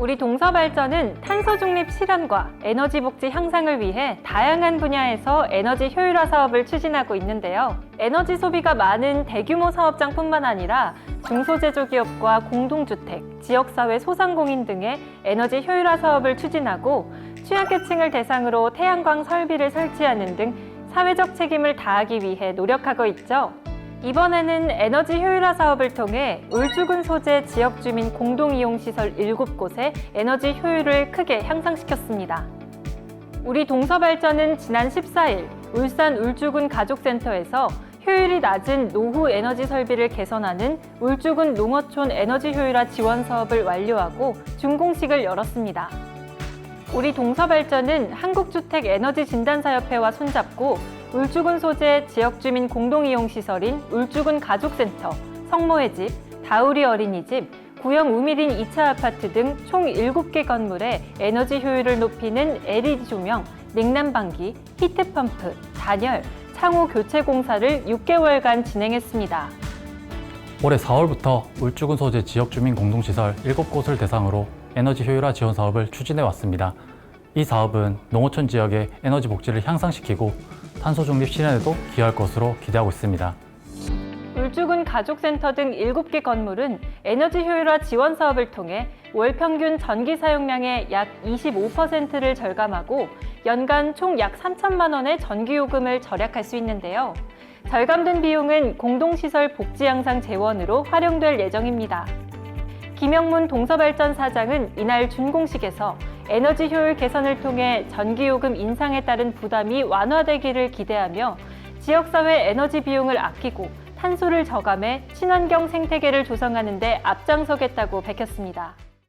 우리 동서발전은 탄소 중립 실현과 에너지 복지 향상을 위해 다양한 분야에서 에너지 효율화 사업을 추진하고 있는데요. 에너지 소비가 많은 대규모 사업장뿐만 아니라 중소제조기업과 공동주택, 지역사회 소상공인 등의 에너지 효율화 사업을 추진하고 취약계층을 대상으로 태양광 설비를 설치하는 등 사회적 책임을 다하기 위해 노력하고 있죠. 이번에는 에너지 효율화 사업을 통해 울주군 소재 지역 주민 공동 이용 시설 7곳의 에너지 효율을 크게 향상시켰습니다. 우리 동서 발전은 지난 14일 울산 울주군 가족센터에서 효율이 낮은 노후 에너지 설비를 개선하는 울주군 농어촌 에너지 효율화 지원 사업을 완료하고 준공식을 열었습니다. 우리 동서발전은 한국주택 에너지 진단사협회와 손잡고 울주군 소재 지역 주민 공동 이용 시설인 울주군 가족센터, 성모의 집, 다우리 어린이집, 구형 우미린 2차 아파트 등 총 7개 건물의 에너지 효율을 높이는 LED 조명, 냉난방기, 히트펌프, 단열, 창호 교체 공사를 6개월간 진행했습니다. 올해 4월부터 울주군 소재 지역 주민 공동시설 7곳을 대상으로 에너지 효율화 지원 사업을 추진해 왔습니다. 이 사업은 농어촌 지역의 에너지 복지를 향상시키고 탄소 중립 실현에도 기여할 것으로 기대하고 있습니다. 울주군 가족센터 등 7개 건물은 에너지 효율화 지원 사업을 통해 월 평균 전기 사용량의 약 25%를 절감하고 연간 총 약 3천만 원의 전기 요금을 절약할 수 있는데요. 절감된 비용은 공동시설 복지 향상 재원으로 활용될 예정입니다. 김영문 동서발전 사장은 이날 준공식에서 에너지 효율 개선을 통해 전기요금 인상에 따른 부담이 완화되기를 기대하며 지역사회 에너지 비용을 아끼고 탄소를 저감해 친환경 생태계를 조성하는 데 앞장서겠다고 밝혔습니다.